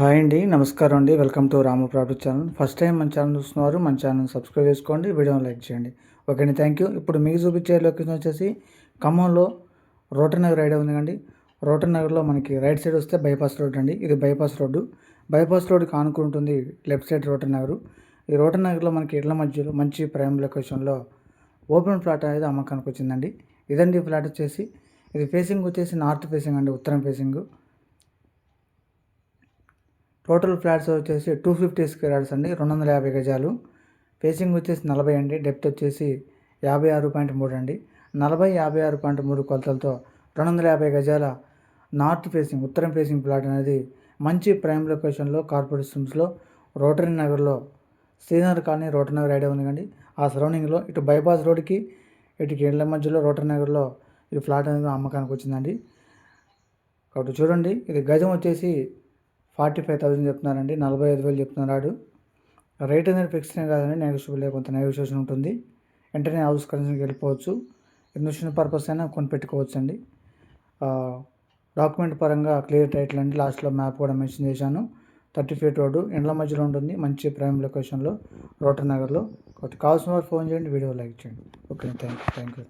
Hi అండి నమస్కారం అండి. Welcome to Rama property channel. First time మన ఛానల్ చూస్తున్నారు మన ఛానల్ సబ్స్క్రైబ్ చేసుకోండి వీడియోని లైక్ చేయండి. ఓకే అండి థ్యాంక్ యూ. ఇప్పుడు మీకు చూపించే లొకేషన్ వచ్చేసి ఖమ్మంలో రోటన్ నగర్ ఐడియా ఉంది కండి రోటర్ నగర్లో మనకి రైట్ సైడ్ వస్తే బైపాస్ రోడ్ అండి. ఇది బైపాస్ రోడ్డు. బైపాస్ రోడ్కి ఆనుకుంటుంది లెఫ్ట్ సైడ్ రోటనగర్ ఈ రోటర్ నగర్లో మనకి ఇళ్ళ మధ్యలో మంచి ప్రైమ్ లొకేషన్లో ఓపెన్ ప్లాట్ అనేది అమ్మకానికి వచ్చిందండి. ఇదండి ఫ్లాట్ వచ్చేసి. ఇది ఫేసింగ్ వచ్చేసి నార్త్ ఫేసింగ్ అండి ఉత్తరం ఫేసింగ్. టోటల్ ఫ్లాట్స్ వచ్చేసి టూ ఫిఫ్టీ స్క్వేర్ యార్డ్స్ అండి రెండు వందల యాభై గజాలు. ఫేసింగ్ వచ్చేసి నలభై అండి డెప్త్ వచ్చేసి యాభై ఆరు పాయింట్ మూడు అండి. నలభై యాభై ఆరు పాయింట్ మూడు కొలతలతో రెండు వందల యాభై గజాల నార్త్ ఫేసింగ్ ఉత్తరం ఫేసింగ్ ప్లాట్ అనేది మంచి ప్రైమ్ లొకేషన్లో కార్పొరేట్ సిమ్స్లో రోటరీ నగర్లో Srinagar colony Rotary Nagar idea ఉంది కండి ఆ సరౌండింగ్లో ఇటు బైపాస్ రోడ్కి ఇటు ఇళ్ళ మధ్యలో రోటరీ నగర్లో ఈ ఫ్లాట్ అనేది అమ్మకానికి వచ్చిందండి. కాబట్టి చూడండి ఇది గజం వచ్చేసి ఫార్టీ ఫైవ్ థౌసండ్ చెప్తున్నారండి నలభై ఐదు వేలు చెప్తున్నాడు రేట్ అనేది ఫిక్స్ కాదండి నెగోషియబుల్ కొంత నెగోషియేషన్ ఉంటుంది. వెంటనే హౌస్ కరెన్సీకి వెళ్ళిపోవచ్చు. ఇన్వెస్ట్మెంట్ పర్పస్ అయినా కొని పెట్టుకోవచ్చు అండి డాక్యుమెంట్ పరంగా క్లియర్ టైటిల్ అండి లాస్ట్లో మ్యాప్ కూడా మెన్షన్ చేశాను. థర్టీ ఫీట్ రోడ్డు ఇండ్ల మధ్యలో ఉంటుంది మంచి ప్రైమ్ లొకేషన్లో రోటర్ నగర్లో. కాబట్టి కావాల్సిన వారు ఫోన్ చేయండి వీడియో లైక్ చేయండి. Okay thank you thank you